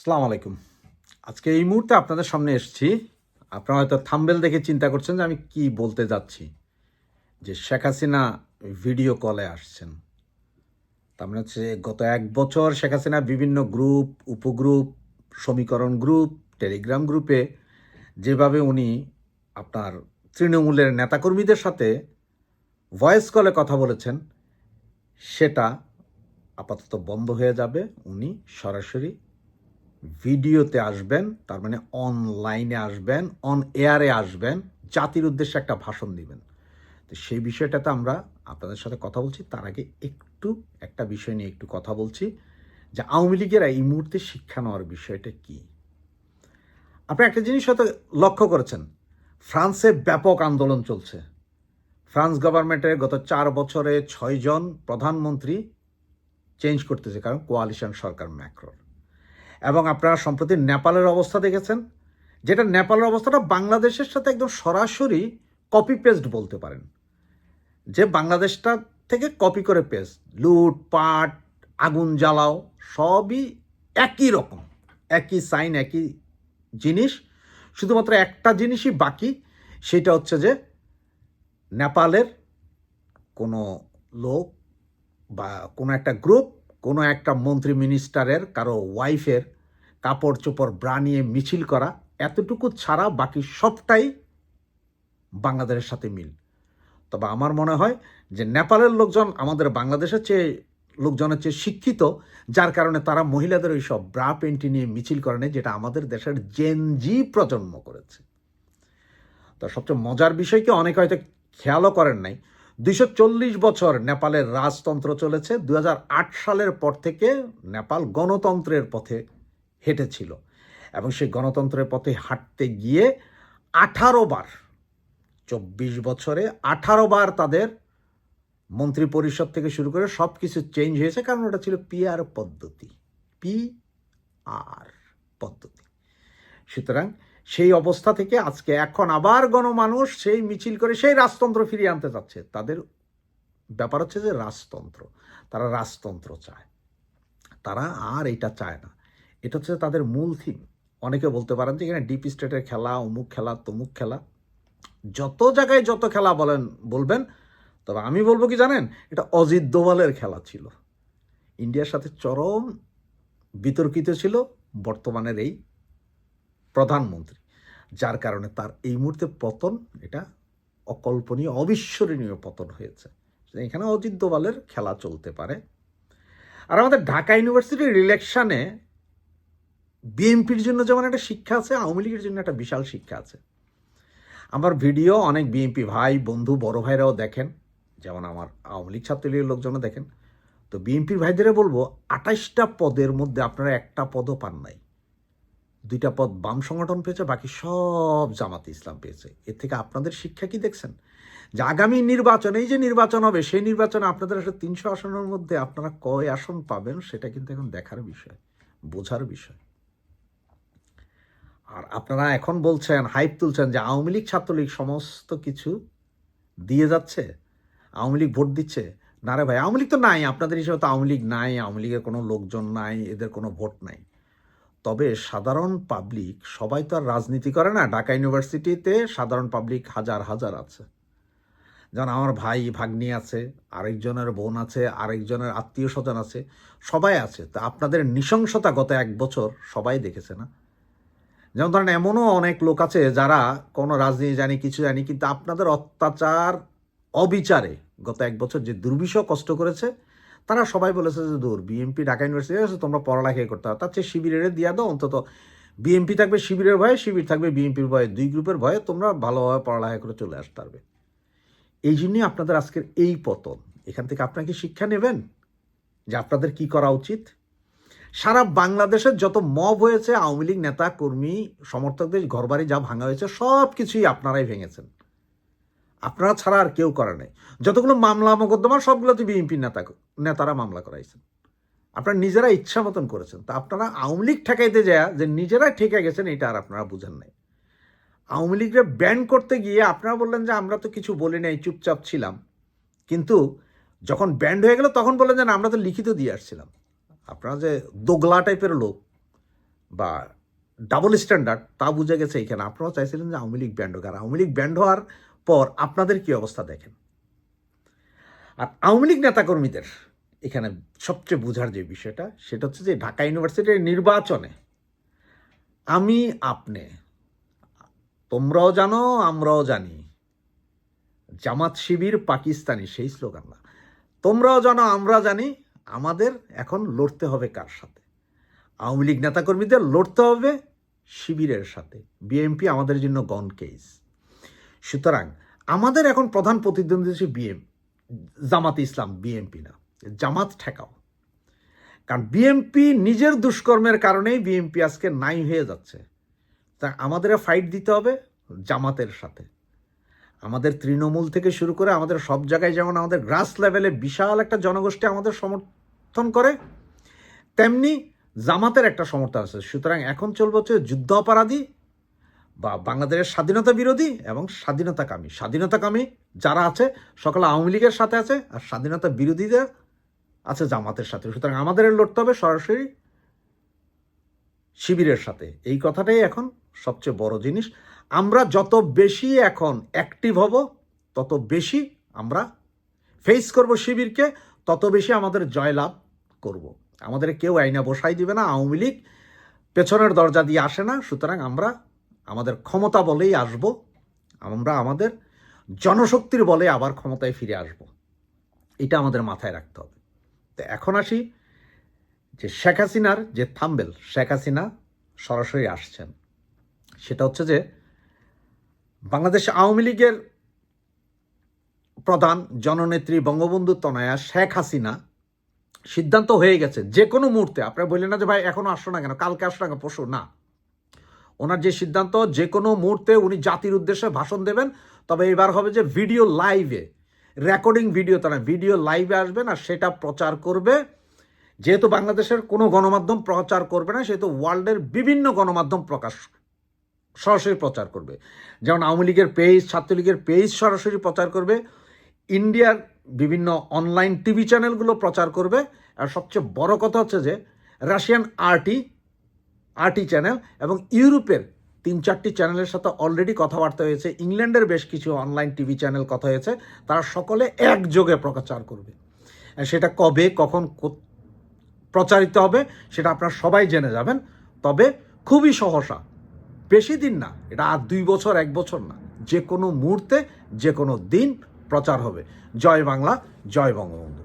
সালাম আলাইকুম। আজকে এই মুহূর্তে আপনাদের সামনে এসেছি। আপনারা হয়তো থাম্বেল দেখে চিন্তা করছেন যে আমি কি বলতে যাচ্ছি, যে শেখ হাসিনা ভিডিও কলে আসছেন। তার মানে হচ্ছে গত এক বছর শেখ হাসিনা বিভিন্ন গ্রুপ, উপগ্রুপ, সমীকরণ গ্রুপ, টেলিগ্রাম গ্রুপে যেভাবে উনি আপনার তৃণমূলের নেতাকর্মীদের সাথে ভয়েস কলে কথা বলেছেন, সেটা আপাতত বন্ধ হয়ে যাবে। উনি সরাসরি ভিডিওতে আসবেন, তার মানে অনলাইনে আসবেন অন এয়ারে আসবেন, জাতির উদ্দেশ্যে একটা ভাষণ দিবেন। তো সেই বিষয়টাতে আমরা আপনাদের সাথে কথা বলছি। তার আগে একটু, একটা বিষয় নিয়ে একটু কথা বলছি, যে আওয়ামী লীগের এই মুহূর্তে শিক্ষা নেওয়ার বিষয়টা কি? আপনি একটা জিনিস হয়তো লক্ষ্য করেছেন, ফ্রান্সে ব্যাপক আন্দোলন চলছে। ফ্রান্স গভর্নমেন্টের গত চার বছরে ছয়জন প্রধানমন্ত্রী চেঞ্জ করতেছে, কারণ কোয়ালিশন সরকার ম্যাক্রোর। এবং আপনারা সম্প্রতি নেপালের অবস্থা দেখেছেন, যেটা নেপালের অবস্থাটা বাংলাদেশের সাথে একদম সরাসরি কপি পেস্ট বলতে পারেন। যে বাংলাদেশটা থেকে কপি করে পেস্ট লুট, পাট, আগুন জ্বালাও, সবই একই রকম, একই সাইন একই জিনিস, শুধুমাত্র একটা জিনিসই বাকি, সেটা হচ্ছে যে নেপালের কোনো লোক বা কোনো একটা গ্রুপ কোনো একটা মন্ত্রী মিনিস্টারের কারও ওয়াইফের কাপড় চোপড় ব্রা নিয়ে মিছিল করা, এতটুকু ছাড়া বাকি সবটাই বাংলাদেশের সাথে মিল। তবে আমার মনে হয় যে নেপালের লোকজন আমাদের বাংলাদেশের চেয়ে, লোকজনের চেয়ে শিক্ষিত, যার কারণে তারা মহিলাদের ওই সব ব্রা পেন্টি নিয়ে মিছিল করে নেয়, যেটা আমাদের দেশের জেনজি প্রজন্ম করেছে। তো সবচেয়ে মজার বিষয় কি, অনেকে হয়তো খেয়ালও করেন নাই দুইশো চল্লিশ বছর নেপালের রাজতন্ত্র চলেছে। দু হাজার আট সালের পর থেকে নেপাল গণতন্ত্রের পথে হেঁটেছিল এবং সেই গণতন্ত্রের পথে হাঁটতে গিয়ে আঠারো বার, চব্বিশ বছরে আঠারো বার তাদের মন্ত্রী পরিষদ থেকে শুরু করে সব কিছু চেঞ্জ হয়েছে, কারণ ওটা ছিল পিআর পদ্ধতি পি আর পদ্ধতি। সুতরাং সেই অবস্থা থেকে আজকে এখন আবার গণমানুষ সেই মিছিল করে সেই রাজতন্ত্র ফিরিয়ে আনতে চাচ্ছে তাদের ব্যাপার হচ্ছে যে রাজতন্ত্র, তারা রাজতন্ত্র চায়। তারা আর এটা চায় না। এটা হচ্ছে তাদের মূল থিম অনেকে বলতে পারেন যে এখানে ডিপ স্টেটের খেলা, অমুক খেলা, তমুক খেলা। যত জায়গায় যত খেলা বলেন, বলবেন, তবে আমি বলব কি জানেন? এটা অজিত দোভালের খেলা ছিল। ইন্ডিয়ার সাথে চরম বিতর্কিত ছিল। বর্তমানের এই প্রধানমন্ত্রী, যার কারণে তার এই মুহূর্তে পতন এটা অকল্পনীয়, অবিস্মরণীয় পতন হয়েছে। এখানে অজিত দোভালের খেলা চলতে পারে। আর আমাদের ঢাকা ইউনিভার্সিটির ইলেকশনে বিএনপির জন্য যেমন একটা শিক্ষা আছে, আওয়ামী লীগের জন্য একটা বিশাল শিক্ষা আছে। আমার ভিডিও অনেক বিএনপি ভাই, বন্ধু, বড় ভাইরাও দেখেন, যেমন আমার আওয়ামী লীগ ছাত্রলীগের লোকজনও দেখেন। তো বিএনপির ভাইদেরও বলব আঠাইশটা পদের মধ্যে আপনারা একটা পদও পান নাই। দুইটা পদ বাম সংগঠন পেয়েছে, বাকি সব জামাতে ইসলাম পেয়েছে। এর থেকে আপনাদের শিক্ষা কি দেখছেন? যে আগামী নির্বাচন, এই যে নির্বাচন হবে, সেই নির্বাচনে আপনাদের আসলে তিনশো আসনের মধ্যে আপনারা কয় আসন পাবেন, সেটা কিন্তু এখন দেখার বিষয়, বোঝার বিষয়। আর আপনারা এখন বলছেন, হাইপ তুলছেন যে আওয়ামী লীগ ছাত্রলীগ সমস্ত কিছু দিয়ে যাচ্ছে, আওয়ামী লীগ ভোট দিচ্ছে। না রে ভাই, আওয়ামী লীগ তো নাই, আপনাদের হিসেবে তো আওয়ামী লীগ নাই, আওয়ামী লীগের কোনো লোকজন নাই, এদের কোনো ভোট নাই। তবে সাধারণ পাবলিক সবাই তো আর রাজনীতি করে না। ঢাকা ইউনিভার্সিটিতে সাধারণ পাবলিক হাজার হাজার আছে। যেমন আমার ভাই ভাগ্নি আছে, আরেকজনের বোন আছে, আরেকজনের আত্মীয় স্বজন আছে, সবাই আছে। তা আপনাদের নৃশংসতা গত এক বছর সবাই দেখেছে না? যেমন ধরেন এমনও অনেক লোক আছে যারা কোনো রাজনীতি জানি, কিছু জানি, কিন্তু আপনাদের অত্যাচার, অবিচারে গত এক বছর যে দুর্বিষহ কষ্ট করেছে তারা সবাই বলেছে যে, দূর বিএমপি ঢাকা ইউনিভার্সিটি আছে, তোমরা পড়ালেখাই করতে হবে তার চেয়ে শিবিরের দিয়ে দাও, অন্তত বিএমপি থাকবে শিবিরের ভয়ে, শিবির থাকবে বিএমপির ভয়ে, দুই গ্রুপের ভয়ে তোমরা ভালোভাবে পড়ালেখা করে চলে আসতে পারবে। এই জন্যই আপনাদের আজকের এই পতন। এখান থেকে আপনাকে শিক্ষা নেবেন? যে আপনাদের কি করা উচিত? সারা বাংলাদেশের যত মব হয়েছে, আওয়ামী লীগ নেতা, কর্মী, সমর্থকদের ঘরবাড়ি যা ভাঙা হয়েছে সব কিছুই আপনারাই ভেঙেছেন। আপনারা ছাড়া আর কেউ করে নাই। যতগুলো মামলা মোকদ্দমা সবগুলোতে বিএনপি নেতা নেতারা মামলা করাইছেন। আপনারা নিজেরা ইচ্ছা মতন করেছেন। তা আপনারা আওয়ামী লীগ ঠেকাইতে যায় যে নিজেরা ঠেকে গেছেন, এটা আর আপনারা বুঝেন নাই। আওয়ামী লীগরা ব্যান করতে গিয়ে আপনারা বললেন যে, আমরা তো কিছু বলি নাই, চুপচাপ ছিলাম। কিন্তু যখন ব্যান্ড হয়ে গেল, তখন বললেন যে আমরা তো লিখিত দিয়ে আসছিলাম। আপনারা যে দোগলা টাইপের লোক বা ডাবল স্ট্যান্ডার্ড তা বুঝে গেছে এখানে। আপনারাও চাইছিলেন যে আওয়ামী লীগ ব্যান্ড হোক। আর আওয়ামী লীগ ব্যান্ড হওয়ার পর আপনাদের কি অবস্থা দেখেন? আর আওয়ামী লীগ নেতাকর্মীদের এখানে সবচেয়ে বোঝার যে বিষয়টা, সেটা হচ্ছে যে ঢাকা ইউনিভার্সিটির নির্বাচনে আমি, আপনি, তোমরাও জানো, আমরাও জানি, জামাত শিবির পাকিস্তানি, সেই স্লোগান না। তোমরাও জানো, আমরা জানি, আমাদের এখন লড়তে হবে কার সাথে? আওয়ামী লীগ নেতাকর্মীদের লড়তে হবে শিবিরের সাথে। বিএমপি আমাদের জন্য গন কেস সুতরাং আমাদের এখন প্রধান প্রতিদ্বন্দ্বী হচ্ছে বিএম জামাত ইসলাম বিএমপি না। জামাত ঠেকাও। কারণ বিএমপি নিজের দুষ্কর্মের কারণেই বিএমপি আজকে নাই হয়ে যাচ্ছে। তা আমাদের ফাইট দিতে হবে জামাতের সাথে। আমাদের তৃণমূল থেকে শুরু করে আমাদের সব জায়গায় যেমন আমাদের গ্রাস লেভেলে বিশাল একটা জনগোষ্ঠী আমাদের সমর্থন করে, তেমনি জামাতের একটা সমর্থন আছে। সুতরাং এখন চলবে হচ্ছে যুদ্ধ অপরাধী বা বাংলাদেশের স্বাধীনতা বিরোধী এবং স্বাধীনতাকামী। স্বাধীনতাকামী যারা আছে, সকলে আওয়ামী লীগের সাথে আছে আর স্বাধীনতা বিরোধীদের আছে জামাতের সাথে। সুতরাং আমাদের লড়তে হবে সরাসরি শিবিরের সাথে। এই কথাটাই এখন সবচেয়ে বড় জিনিস। আমরা যত বেশি এখন অ্যাক্টিভ হব, তত বেশি আমরা ফেস করব শিবিরকে, তত বেশি আমাদের জয়লাভ করব। আমাদের কেউ আইনা বসাই দিবে না, আওয়ামী লীগ পেছনের দরজা দিয়ে আসে না। সুতরাং আমরা আমাদের ক্ষমতা বলেই আসব, আমরা আমাদের জনশক্তির বলে আবার ক্ষমতায় ফিরে আসব। এটা আমাদের মাথায় রাখতে হবে। তো এখন আসি যে শেখ হাসিনার যে থাম্বেল, শেখ হাসিনা সরাসরি আসছেন। সেটা হচ্ছে যে বাংলাদেশ আওয়ামী লীগের প্রধান জননেত্রী বঙ্গবন্ধু তনয়া শেখ হাসিনা সিদ্ধান্ত হয়ে গেছে যে কোনো মুহূর্তে। আপনারা বললেন না যে ভাই এখনও আসো না কেন? কালকে আসো না পরশু না। ওনার যে সিদ্ধান্ত, যে কোনো মুহূর্তে উনি জাতির উদ্দেশ্যে ভাষণ দেবেন। তবে এবার হবে যে ভিডিও লাইভে, রেকর্ডিং ভিডিও, তারা ভিডিও লাইভে আসবেন আর সেটা প্রচার করবে। যেহেতু বাংলাদেশের কোনো গণমাধ্যম প্রচার করবে না, সেহেতু ওয়ার্ল্ডের বিভিন্ন গণমাধ্যম প্রকাশ সরাসরি প্রচার করবে। যেমন আওয়ামী লীগের পেজ ছাত্রলীগের পেজ সরাসরি প্রচার করবে। ইন্ডিয়ার বিভিন্ন অনলাইন টিভি চ্যানেলগুলো প্রচার করবে। আর সবচেয়ে বড় কথা হচ্ছে যে রাশিয়ান আরটি আরটি চ্যানেল এবং ইউরোপের তিন চারটি চ্যানেলের সাথে অলরেডি কথাবার্তা হয়েছে। ইংল্যান্ডের বেশ কিছু অনলাইন টিভি চ্যানেল কথা হয়েছে। তারা সকলে একযোগে প্রচার করবে। সেটা কবে, কখন প্রচারিত হবে, সেটা আপনারা সবাই জেনে যাবেন। তবে খুবই সহসা, বেশি দিন না, এটা আর দুই বছর, এক বছর না, যে কোনো মুহূর্তে, যে কোনো দিন প্রচার হবে। জয় বাংলা, জয় বঙ্গবন্ধু।